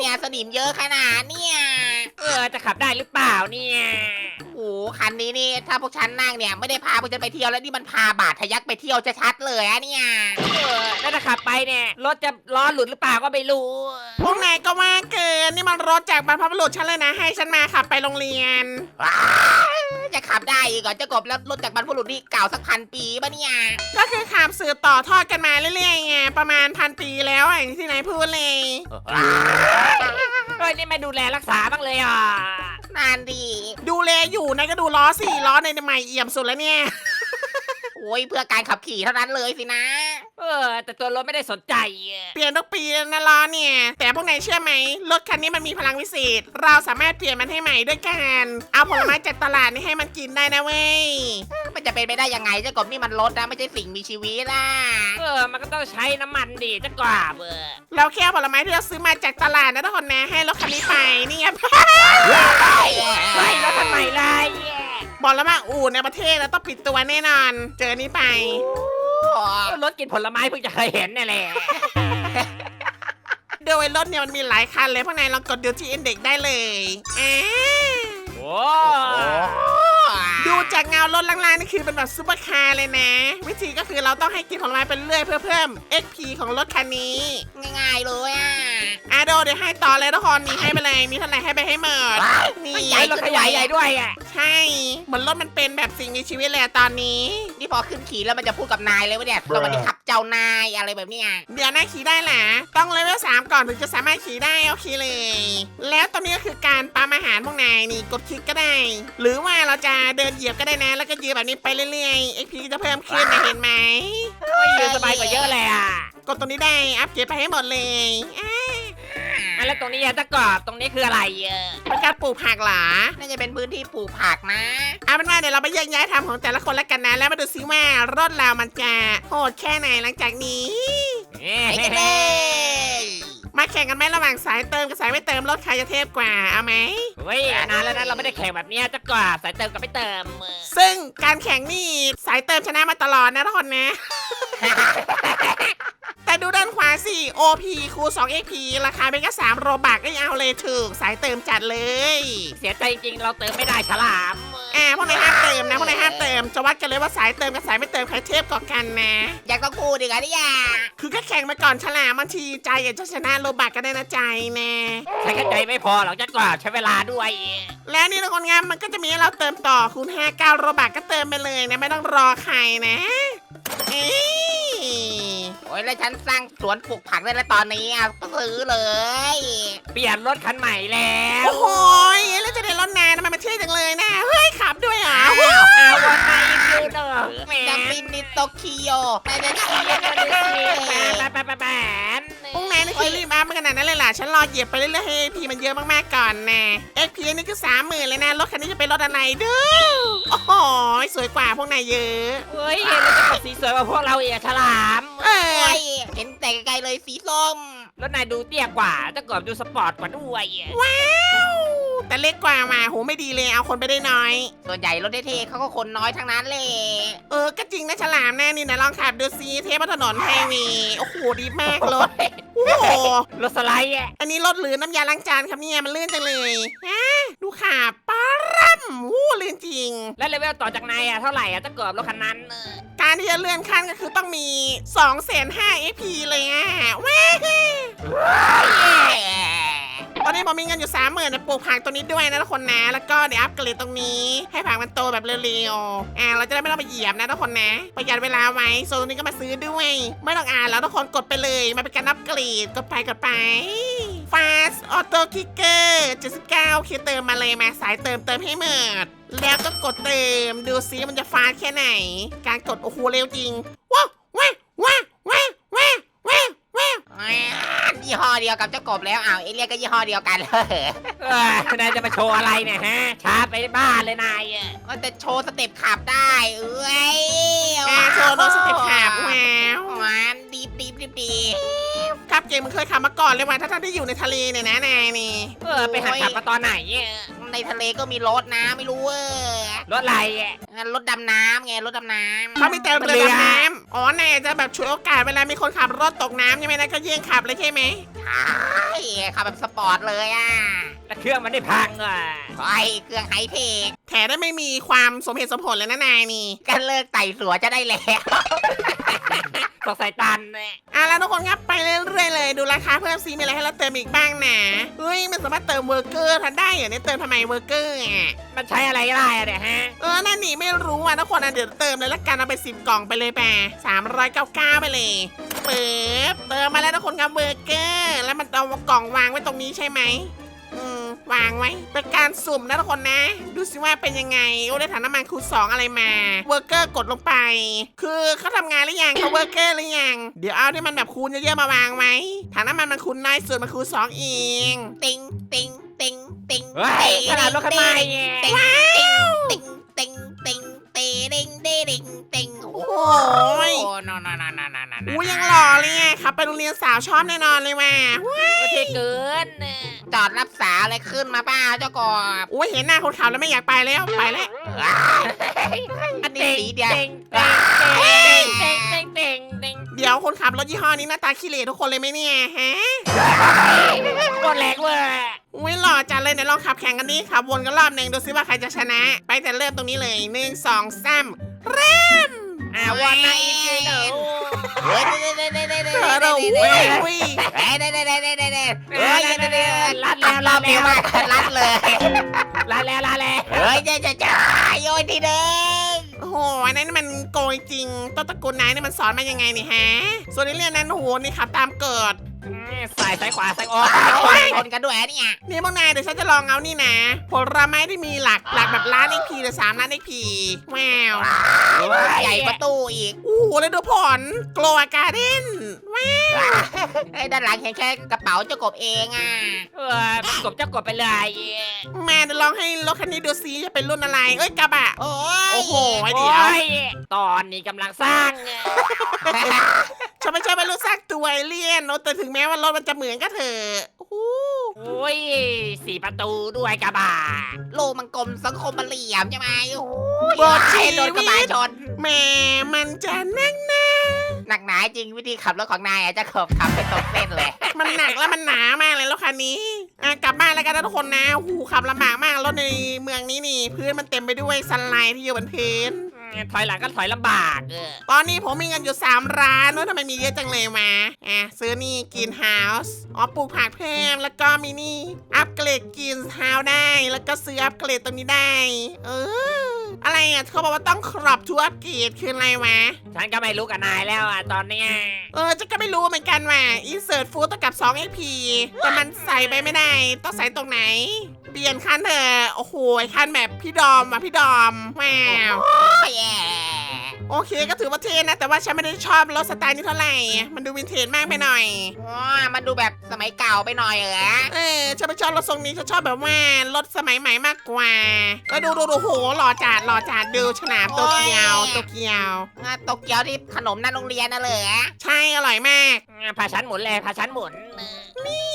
เนี่ยสนิมเยอะขนาดเนี่ยเออจะขับได้หรือเปล่าเนี่ยโอ้โหคันนี้นี่ถ้าพวกฉันนั่งเนี่ยไม่ได้พาพวกฉันไปเที่ยวแล้วนี่มันพาบาดทะยักไปเที่ยวจะชัดเลยอะเนี่ยเออแล้วถ้าขับไปเนี่ยรถจะล้อหลุดหรือเปล่าก็ไม่รู้ พวกนายก็ว่าเกินนี่มันรถจากบรรพบุรุษฉันเลยนะ ให้ฉันมาขับไปโรงเรียน ว้าว จะขับได้อีกเหรอเจะกบแล้วรถจากบรรพบุรุษนี่เก่าสักพันปีปะเนี่ยก็คือขับสืบต่อทอดกันมาเรื่อยๆไงประมาณพันปีแล้วอะอย่างที่นายพูดเลย เฮ้ยนี่ไม่ดูแลรักษาบ้างเลยอะนานดี ดูแลอยู่นายก็ดูล้อสี่ล้อในใหม่เอี่ยมสุดแล้วเนี่ย โอ้ยเพื่อการขับขี่เท่านั้นเลยสินะ เออ แต่ตัวรถไม่ได้สนใจอะเปลี่ยนทุกปีนะล้อเนี่ย แต่พวกนายเชื่อไหมรถคันนี้มันมีพลังวิเศษ เราสามารถเปลี่ยนมันให้ใหม่ด้วยการเอาผลไม้จากตลาดนี่ให้มันกินได้นะเว้ยมันจะเป็นไปได้ยังไงเจ้ากบนี่มันรถนะไม่ใช่สิ่งมีชีวิตนะเออ มันก็ต้องใช้น้ำมันดิจะกว่าเบอร์เราแค่เอาผลไม้ที่เราซื้อมาจากตลาดนะทุกคนนะให้รถคันนี้ไปนี่ไง เฮ้ยแล้วทำไมล่ะ บอกแล้วว่าอู่ในประเทศเราต้องปิดตัวแน่นอน เจอนี้ไป รถกินผลไม้เพิ่งจะเคยเห็นนี่แหละ โดยรถเนี่ยมันมีหลายคันเลยพวกนายลองกดดูที่อินเด็กได้เลยอ่าโอ้ ดูจากเงารถล่างๆนี่คือเป็นแบบซูเปอร์คาร์เลยนะ วิธีก็คือเราต้องให้กินผลไม้ไปเรื่อยเพื่อเพิ่ม XP ของรถคันนี้ง่ายๆเลยอะอาโดเดี๋ยวให้ต่อเลยทุกคนนี่ให้ไปเลยมีเท่าไหร่ให้ไปให้หมดนี่ใหญ่รถขยายใหญ่ด้วยอะใช่เหมือนรถมันเป็นแบบสิ่งมีชีวิตเลยอะตอนนี้ นี่พอขึ้นขี่แล้วมันจะพูดกับนายเลยว่าเนี่ยสวัสดีครับเจ้านายอะไรแบบเนี้ยเดี๋ยวน่าขี่ได้แหละต้องเลเวลสามก่อนถึงจะสามารถขี่ได้โอเคเลย แล้วตอนนี้ก็คือการปั๊มอาหารพวกนายนี่กดคลิกก็ได้ หรือว่าเราจะเดินเหยียบก็ได้นะ แล้วก็ยืนแบบนี้ไปเรื่อยๆ XP จะเพิ่มขึ้นนะเห็นไหม โอ้ยอยู่สบายกว่าเยอะเลยอะกดตรงนี้ได้อัพเกรดไปให้หมดเลยอะอะแล้วตรงนี้อะตะกรอบตรงนี้คืออะไรอะเป็นการปลูกผักเหรอน่าจะเป็นพื้นที่ปลูกผักนะเอาเป็นว่าเดี๋ยวเราไปแยกย้ายทำของแต่ละคนแล้วกันนะ แล้วมาดูซิว่ารถเรามันจะโหดแค่ไหนหลังจากนี้ เฮ้ไปกันเลย มาแข่งกันไหมระหว่างสายเติมกับสายไม่เติมรถใครจะเทพกว่าเอาไหม เฮ้ยนานแล้วนะเราไม่ได้แข่งแบบเนี้ยตะกรอบสายเติมกับไม่เติมซึ่งการแข่งนี่สายเติมชนะมาตลอดนะทุกคนนะ แต่ดูด้านขวาสิ OP คู2 XP ราคาเป็นแค่3โรบักก็ยังเอาเลยถึงสายเติมจัดเลย เสียใจจริงๆเราเติมไม่ได้ฉลามอ่าพวกนายห้ามเติมนะพวกนายห้ามเติมจะวัดกันเลยว่าสายเติมกับสายไม่เติมใครเทพกว่ากันนะ อยากต้องพูดดีกว่าเนี่ยคือแค่แข่งมาก่อนฉลามบางทีใจอยากจะชนะโรบักก็ได้นะใจนะใช้กระใจไม่พอหรอกตะกรอบใช้เวลาด้วย แล้วนี่ทุกคนงามมันก็จะมีให้เราเติมต่อคูณ5 9โรบักก็เติมไปเลยนะไม่ต้องรอใครนะเอ้ยโอ้ยแล้วฉันสร้างสวนปลูกผักได้แล้วตอนนี้อะก็ซื้อเลย เปลี่ยนรถคันใหม่แล้วโอ้โหแล้วจะได้รถนายทำไมมันเท่จังเลยนะ เฮ้ยขับด้วยเหรอเอาวันไหนดูเนอะแหมจะบินนิโตเกียวไปเดนซีไปไปไปไปพว นาดนั้นเลยเหรอฉันรอเหยียบไปเรื่อยๆให้พีมันเยอะมากๆก่อนนะ XP นี่คือสามหมื่นเลยนะรถคันนี้จะเป็นรถอะไรเด้อโอ้โหสวยกว่าพวกนายเยอะเฮ้ยเราจะกดสีสวยกว่าพวกเราเองฉลามเออโอ้ยเห็นแต่ไกลๆเลยสีส้มรถนายดูเตี้ยกว่าตะกรอบดูสปอร์ตกว่าด้วยว้าว แต่เล็กกว่ามาโหไม่ดีเลยเอาคนไปได้น้อย ส่วนใหญ่รถเท่ๆเขาก็คนน้อยทั้งนั้นเลยเออก็จริงนะฉลามแน่นี่นะลองขับดูซิเทพบนถนนไฮเวย์โอ้โหดีมากรถโอ้โหรถสไลด์อะอันนี้รถหรือน้ำยาล้างจานครับเนี่ยมันลื่นจังเลยฮะดูขาป้าร่ำวู้ลื่นจริง แล้วเลเวลต่อจากนายอะเท่าไหร่อะตะกรอบรถคันนั้นการที่จะเลื่อนขั้นก็คือต้องมี2องแสนห้า AP เลยอะแว้ ตอนนี้ผมมีเงินอยู่สามหมื่นนะปลูกผักตัวนี้ด้วยนะทุกคนนะ แล้วก็เดี๋ยวอัพเกรดตรงนี้ ให้ผักมันโตแบบเร็วๆอ่าเราจะได้ไม่ต้องไปเหยียบนะทุกคนนะ ประหยัดเวลาไว้โซนนี้ก็มาซื้อด้วย ไม่ต้องอ่านแล้วทุกคนกดไปเลยมาเป็นการอัพเกรดกดไปกดไป Fast Auto Kicker 79คิดเติมมาเลยมาสายเติมเติมให้หมดแล้วก็กดเติมดูซิมันจะฟาสแค่ไหน การกดโอ้โหเร็วจริงว้าวว้าวว้าวว้าวว้าวว้าวว้าว ยี่ห้อเดียวกับเจ้ากบแล้วอ้าวเอเลียก็ยี่ห้อเดียวกันเลยเออนายจะมาโชว์อะไรเนี่ยฮะช้าไปบ้านเลยนายอะมันจะโชว์สเต็ปขับได้เอ้ยอ่าโชว์รถสเต็ปขับว้าวหวานดีบดีบดีบดีบครับเกมมึงเคยขับมาก่อนเลยว่ะถ้าท่านที่อยู่ในทะเลเนี่ยนะนายนี่ เออไปหัดขับมาตอนไหนอะในทะเลก็มีรถนะไม่รู้เออ รถอะไรอะงั้นรถดำน้ำไงรถดำน้ำเขามีแต่เรือดำน้ำอ๋อนายอาจจะแบบช่วยโอกาสเวลามีคนขับรถตกน้ำใช่ไหมนะก็เยี่ยงขับเลยใช่ไหมใช่ขับแบบสปอร์ตเลยอะแล้วเครื่องมันได้พังอะไอ้เครื่องไฮเทค แถได้ไม่มีความสมเหตุสมผลเลยนะนายนี่กันเลิกไต่สัวจะได้แล้ว สงสัยตันเนี่ยอะแล้วทุกคนครับไปเรื่อยๆเลยดูราคาเพิ่มซีมีอะไรให้เราเติมอีกบ้างนะเฮ้ยมันสามารถเติมเวอร์เกอร์ทันได้เหรอเนี่ยเติมทำไมเวอร์เกอร์อะมันใช้อะไรได้อะเนี่ยฮะ เออนั่นนี่ไม่รู้อะทุกคนอะเดี๋ยวเติมเลยละกันเอาไปสิบกล่องไปเลยแปะสามร้อยเก้าเก้าไปเลยเปิบเติมมาแล้วทุกคนครับเบอร์เกอร์ แล้วมันเอากล่องวางไว้ตรงนี้ใช่ไหมอืม วางไว้ เป็นการสุ่มนะทุกคนนะ ดูสิว่าเป็นยังไง โอ้ได้ถังน้ำมันคูณสองอะไรมา เวอร์เกอร์กดลงไป คือเขาทำงานหรือยังเขาเวอร์เกอร์หรือยัง เดี๋ยวเอาที่มันแบบคูณเยอะๆมาวางไว้ถังน้ำมันมันคูณน้อยสุดมันคูณสองเอง ติงติงติงติงเฮ้ยขนาดรถคันใหม่เนี่ยติงติงติงติงติงติงติงติงโอ้โอ้ยนอนนอนนอนนอนอู้ยังหล่อเลยอะครับไปโรงเรียนสาวชอบแน่นอนเลยว่ะโอเคเกินน่ะ จอดรับสาวอะไรขึ้นมาเปล่าเจ้ากบอุ้ยเห็นหน้าคนขับแล้วไม่อยากไปแล้วไปแล้วอันนี้สีเดียว เต็งเต็งเต็งเต็งเต็งเต็งเดี๋ยวคนขับรถยี่ห้อนี้หน้าตาขี้เหร่ทุกคนเลยไหมเนี่ยฮะรถแรงเว้ยอุ้ยหล่อจัดเลยเดี๋ยวลองขับแข่งกันดิขับวนกันรอบหนึ่งดูซิว่าใครจะชนะ ไปแต่เริ่มตรงนี้เลยหนึ่งสองสามเริ่มอ่าวันไหนยูโน่เฮ้ยเด้เด้เด้เด้เด้เธ อเด้เราเด้อุ้ยเด้อุ้ยเฮ้ยเด้เด้เด้เด้เด้เด้เฮ้ยเด้เด้เด้รัดแล้วรัดเร็แล้ววมากรัดเลยรัดแล้วรัดแล้วเฮ้ยเจ๊เจ๊เจ๊โยนทีเดิมโอ้โหอันนั้นมันโกยจริงต้นตระกูลนายนี่มันสอนมายังไงนี่ฮะ ส่วนในเรื่องนั้นโอ้โหนี่ขับตามเกิดสายซ้ายขวาซ้ายโอ้โอ้ยยชนกันด้วยเนี่ยนี่พวกนายเดี๋ยวฉันจะลองเอานี่นะ ผลไม้ที่มีหลักหลักแบบล้านเอ็กพีหรือสามล้านเอ็กพีว้าวใหญ่ประตูอีกโอ้โหแล้วดูผลโกลอาการ์เด้นว้าว ไอ้ด้านหลังเห็นแค่กระเป๋าเจ้ากบเองอะเออกบเจ้ากบไปเลยมาเดี๋ยวลองให้รถคันนี้ดูซิจะเป็นรุ่นอะไร เอ้ยกระบะ โอ้โอ้โหโอ้เดี๋ยวยตอนนี้กำลังสร้างฉันไม่ใช่ไม่รู้สักตัวเอเลี่ยนเนอะแต่ถึงแม้ว่ารถมันจะเหมือนก็เถอะโอ้โหโอ้ยสี่ประตูด้วยกระบะโลมังกลมสังคมมันเหลี่ยมใช่ไหมโอ้ยบอดชีโดนกระบะชนแหม่มันจะนั่งนะ หนักหนาจริงวิธีขับรถของนายอะจะขับขับไปตรงเส้นเลย มันหนักแล้วมันหนามากเลยรถคันนี้อะกลับบ้านแล้วกันนะทุกคนนะหูขับลำบากมากรถในเมืองนี้นี่ พื้นมันเต็มไปด้วยซันไลท์ที่อยู่บนพื้นถอยหลังก็ถอยลำบากเออตอนนี้ผมมีเงินอยู่ 3 ร้านว่าทำไมมีเยอะจังเลยมาอะซื้อนี่กินเฮาส์อ๋อปลูกผักเพิ่มแล้วก็มีนี่ อัปเกรดกินเฮาส์ได้ แล้วก็ซื้ออัปเกรดตรงนี้ได้ เออ อะไรอะเขาบอกว่าต้องครอบทูอัปเกรดคืออะไรวะ ฉันก็ไม่รู้กับนายแล้วอะตอนเนี้ยเออจะก็ไม่รู้เหมือนกันว่า insert food ต้องกับ2 AP แต่มันใส่ไปไม่ได้ ต้องใส่ตรงไหน เปลี่ยนคันเถอะโอ้โหคันแบบพี่ดอมอะพี่ดอมว้าวโอ้ยแย่โอเคก็ถือว่าเท่นะ แต่ว่าฉันไม่ได้ชอบรถสไตล์นี้เท่าไหร่ มันดูวินเทจมากไปหน่อยว้ามันดูแบบสมัยเก่าไปหน่อยเหรอเออ ฉันไม่ชอบรถทรงนี้ฉันชอบแบบว่ารถสมัยใหม่มากกว่าก็ดูดูดูโหหล่อจัดหล่อจัดดูฉลามโตเกียวโตเกียว อะโตเกียวที่ขนมหน้าโรงเรียนน่ะเหรอใช่อร่อยมากพาฉันหมุนเลยพาฉันหมุน นี่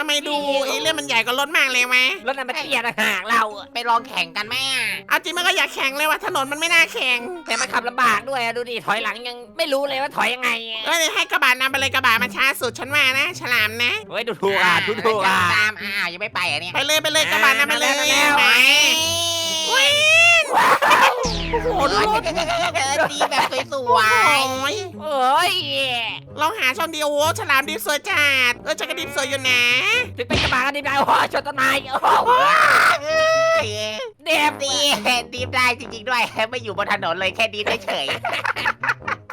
ทำไมดูไอ้เรื่องมันใหญ่กว่ารถมากเลยไหมรถนั้นมันเตี้ยต่างหากเราอะไปลองแข่งกันไหมอะเอาจริงมันก็อยากแข่งเลยว่ะถนนมันไม่น่าแข่งแต่มันขับลำบากด้วยอะดูดิถอยหลังยังไม่รู้เลยว่าถอยยังไงอะเอ้ยให้กระบะนำไปเลยกระบะมาช้าสุดฉันว่านะ ฉลามนะ เฮ้ยดูถูกอะดูถูกอะตามอ้าวยังไม่ไปอะเนี่ยไปเลยไปเลยกระบะนำไปเลยมาแล้วไป เฮ้ยโอ้โหโอ้ดูยรถดีแบบสโอวย้ยโอ้ยเราหาช่องเดียวโอ้ฉลามดิฟสวยจัดเออจักรดิฟสวยอยู่นะถึงเป็นกระบะกันดีได้โอ้โหชนต้นไม้โอ้โหๆเด็บดีดีได้จริงๆด้วย ไม่อยู่บนถนนเลยแค่ดีเฉย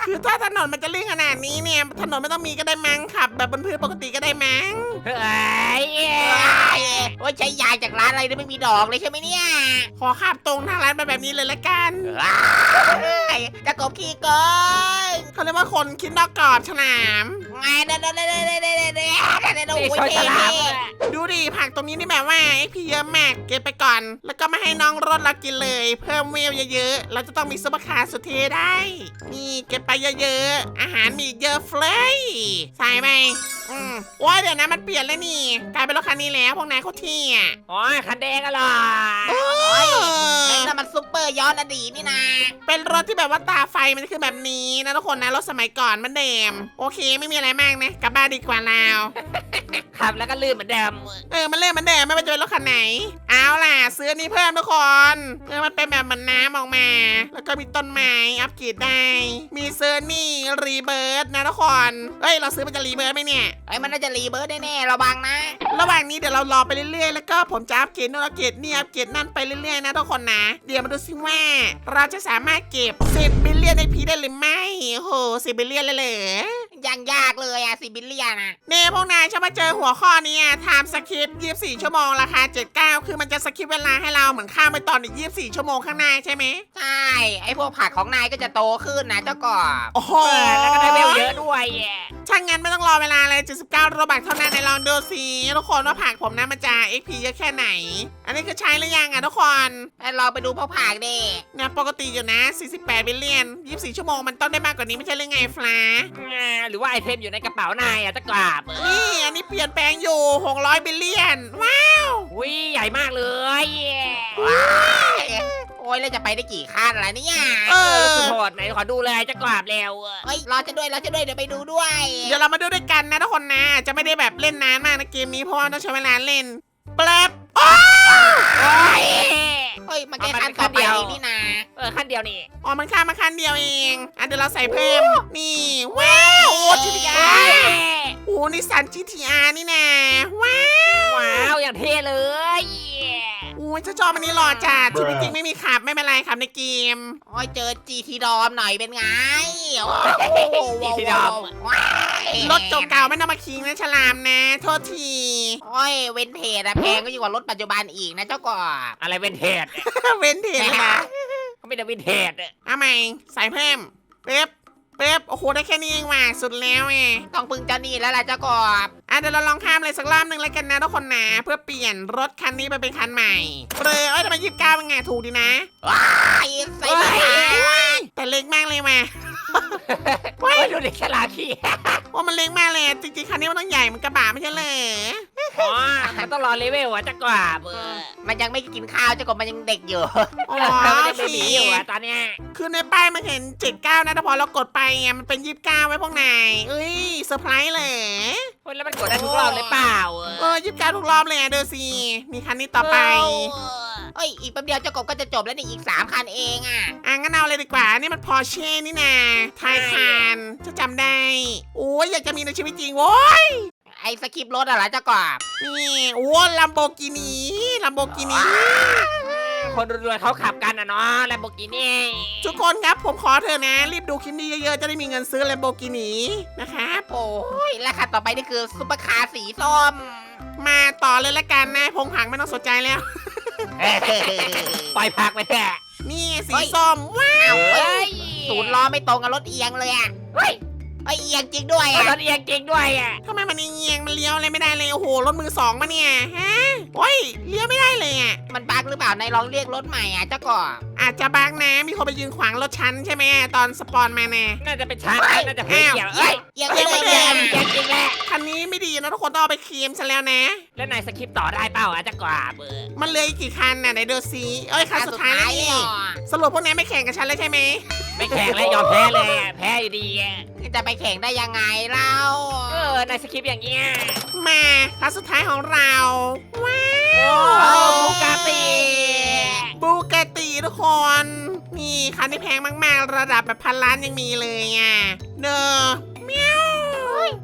คือถ้าถนนมันจะลื่นขนาดนี้เนี่ย ถนนไม่ต้องมีก็ได้มั้งขับ แบบบนพื้นปกติก็ได้มั้งเฮ้ยโอ้ยใช้ยาจากร้านอะไรนี่ไม่มีดอกเลยใช่ไหมเนี่ยขอขับตรงทางร้านไปแบบนี้เลยละกันว้ายจะกบขี้โกงเขาเรียกว่าคนคิดนอกกรอบฉลามอ ไอ้เด็ดเด็ดเด็ดเด็ดเด็ดเด็ดเด็ดเด็ดโอ้ยเท่ดูดิผักตรงนี้นี่แบบว่าไอพี่เยอะมากเก็บไปก่อน แล้วก็มาให้น้องรถเรากินเลย เพิ่มเวลเยอะๆ เราจะต้องมีซุปเปอร์คาร์สุดเท่ได้ นี่เก็บไปเยอะๆ อาหารมีเยอะเฟลยใส่ไปอืมว้ายเดี๋ยวนะมันเปลี่ยนแล้วนี่ กลายเป็นรถคันนี้แล้วพวกนายเขาเที่อะอ๋อคันแดงอะเหรอโอ้เฮ้ยนั่นมันซุปเปอร์ย้อนอดีตนี่นะเป็นรถที่แบบว่าตาไฟมันคือแบบนี้นะทุกคนนะรถสมัยก่อนมันเดมโอเคไม่มีอะไรมากนะกลับบ้านดีกว่าเราขับแล้วก็ลื่นเหมือนเดิมเออมันเล่นมันแดงไม่ว่าจะเป็นรถคันไหน เอาล่ะซื้ออนนี้เพิ่มทุกคนเออมันเป็นแบบเหมือนน้ำออกมา แล้วก็มีต้นไม้อัปเกรดได้ มีเซอร์นี่รีเบิร์ดนะทุกคนเฮ้ยเราซื้อมันจะรีเบิร์ดไหมเนี่ย ไอ้ยมันน่าจะรีเบิร์ดแน่ๆระวังนะ ระหว่างนี้เดี๋ยวเรารอไปเรื่อยๆ แล้วก็ผมจะอัปเกรดนู่นอัปเกรดนี่อัปเกรดนั่นไปเรื่อยๆนะทุกคนนะ เดี๋ยวมาดูซิว่าเราจะสามารถเก็บ10บิลเลียนในพีได้หรือไม่โอ้โหสิบิลเลียนเลยเหรอ ยังยากเลยอะสิบิลเลียนอะเน่พวกนายชอบมาเจอหัวข้อนี้ไทม์สคริปต์24 ชั่วโมงราคา 79 คือมันจะสคริปต์เวลาให้เราเหมือนข้ามไปตอนอีก 24 ชั่วโมงข้างหน้าใช่ไหมใช่ ไอพวกผักของนายก็จะโตขึ้นนะเจ้ากบโอ้โหเออแล้วก็ได้เวลเยอะด้วยอะช่างงั้นไม่ต้องรอเวลาเลย79โรบัตเท่านั้นในลองดูสิทุกคนว่าผักผมนะมันจะ XP เยอะแค่ไหน อันนี้คือใช้หรือยังอะทุกคนไอ้เราไปดูพวกผักดิเนี่ยปกติอยู่นะ 48บิลเลียน 24 ชั่วโมงมันต้องได้มากกว่านี้ไม่ใช่เรื่องไงฟลา อ่าหรือว่าไอเทมอยู่ในกระเป๋านายอะจะกราบเออนี่อันนี้เปลี่ยนแปลงอยู่ 600บิลเลียน ว้าวอุ้ยใหญ่มากเลยว้ายโอ้ยแล้วจะไปได้กี่ขั้นล่ะเนี่ยเอเอออสุดโหดไหนขอดูเลยจะกราบแล้วอะเฮ้ยรอจะด้วยรอจะด้วยเดี๋ยวไปดูด้วย เดี๋ยวเรามาดูด้วยกันนะทุกคนนะอาจจะไม่ได้แบบเล่นนานมากนะเกมนี้เพราะว่าต้องใช้เวลาเล่นแป๊บโอ้โอ้ย เฮ้ยมันแค่ขั้นต่อไปนี่นะเออขั้นเดียวนี่อ๋อมันข้ามมาคันเดียวเองอะเดี๋ยวเราใส่เพิ่มนี่ว้าวโอ้ทีทีอาร์โอ้นิสันจีทีอาร์นี่นะว้าวว้าวอย่างเท่เลยโอ้ยเจ้าจอมันนี้หล่อจัดชีวิตจริงไม่มีขับไม่เป็นไรครับในเกมโอ้ยเจอ GT ดอมหน่อยเป็นไงโอ้โห GT ดอมว้าย รถเก่าๆไม่ต้องมาคิงนะฉลามนะ โทษที โอ้ยเวนเทจอะแพงก็ยิ่งกว่ารถปัจจุบันอีกนะเจ้ากบอะไรเป็นเทจเนี่ยเว้นเทนเลยนะเขาไม่ได้วินเทจอะเอาใหม่ใส่เพิ่มเป๊บเป๊บโอ้โหได้แค่นี้เองว่ะสุดแล้วไงต้องพึ่งเจ้านี่แล้วล่ะเจ้ากบอะเดี๋ยวเราลองข้ามเลยสักรอบหนึ่งแล้วกันนะทุกคนนะเพื่อเปลี่ยนรถคันนี้ไปเป็นคันใหม่เปรอเอ้ยทำไมยี่สิบเก้าเป็นไงถูกดีนะว้ายใส่ไม่ได้แต่เล็กมากเลยว่ะ โอ้ยดูเด็กฉลาดที่ว่ามันเล็กมากเลย จริงๆคันนี้มันต้องใหญ่เหมันกระบะไม่ใช่เหรออ๋อมันต้องรอเลเวลอะจะกราบเออมันยังไม่กินข้าวเจ้ากบมันยังเด็กอยู่อ๋อเราไม่โอได้เคเบบีอยู่อะตอนเนี้ยคือในป้ายมันเห็นเจ็ดเก้านะแต่พอเรากดไปไงมันเป็นยี่สิบเก้าไว้พวกนายเอ้ยเซอร์ไพรส์เลย เฮ้ยแล้วมันกดได้ทุกรอบเลยเปล่าเออยี่สิบเก้าทุกรอบเลยอะเดอซีมีคันนี้ต่อไป เอ้ ยอีกแป๊บเดียวเจ้ากบก็จะจบแล้วนี่อีกสามคันเองอะ อะงั้นเอาเลยดีกว่า นี่มันพอเช่นี่นาไทยคานจะจำได้ โอ้ยอยากจะมีในชีวิตจริงโว้ย ไอ้สคริปต์รถอะเหรอเจ้ากบนี่โอ้ลัมโบกินีลัมโบกินีคนรวยๆเขาขับกันอะเนาะแลมโบกินี่ ทุกคนครับผมขอเธอะนะ รีบดูคลิปนี้เยอะๆ จะได้มีเงินซื้อลัมโบกินีนะครับ โอ้ยและคันต่อไปนี่คือซุปเปอร์คาร์สีส้ม มาต่อเลยละกันนะพงผังไม่ต้องสนใจแล้ว ปล่อยพักไปเถอะนี่สีส้มว้าวเฮ้ยศูนย์ล้อไม่ตรงกับรถเอียงเลยอะเฮ้ยไอ้ยเอียงจริงด้วยรอะถเอียงจริงด้วยอะทำไมมันเงียงๆมันเลี้ยวอะไรไม่ได้เลยโอ้โหรถมือสองมาเนี่ยฮะโอ้ยเลี้ยวไม่ได้เลยอะมันบั๊กหรือเปล่านายลองเรียกรถใหม่อะเจ้ากบ อาจจะบางนะมีคนไปยืนขวางรถฉันใช่ไหมตอนสปอนมาแน่ น่าจะเป็นช้างน่าจะเพลเกี่ยวเอ้ยเอียงเอีไม่ยงได้ไม่เลยได้อะเอียงจริงแหละคันนี้ไม่ดีนะทุกคนต้องเอาไปเคลมซะแล้วนะ แล้วนายสคริปต์ต่อได้เปล่าอะจะกราบเออมันเหลืออีกกี่คันน่ะไหนดูซิเอ้ยคันสุดท้ายแล้วนี่อะสรุปพวกนี้ไม่แข่งกับฉันแล้วใช่ไหมไม่แข่งแล้วยอมแพ้เลยอะแพ้อยู่ดีอะจะไปแข่งได้ยังไงเล่าเออนายสคริปต์อย่างเงี้ยมาคันสุดท้ายของเรา นี่คันที่แพงมากๆ ระดับแบบพันล้านยังมีเลยอะเนอะเมียว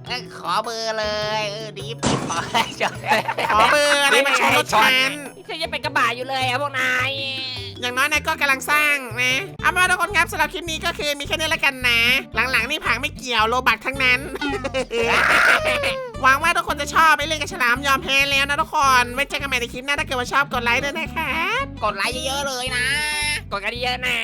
เอ้ยขอเบอร์เลยเออดีปีขอจบขอเบอร์อะไรมาชนรถฉัน ฉันยังเป็นกระบะอยู่เลยอะพวกนาย อย่างน้อยนายก็กำลังสร้างนะ เอาเป็นว่าทุกคนครับสำหรับคลิปนี้ก็คือมีแค่นี้ละกันนะ หลังๆนี่ผังไม่เกี่ยวโลบักทั้งนั้น หวังว่าทุกคนจะชอบไปเล่นกับฉลามยอมแพ้แล้วนะทุกคน ไว้เจอกันใหม่ในคลิปหน้าถ้าเกิดว่าชอบกดไลค์ด้วยนะครับ กดไลค์เยอะๆเลยนะ กดกันเยอะนะ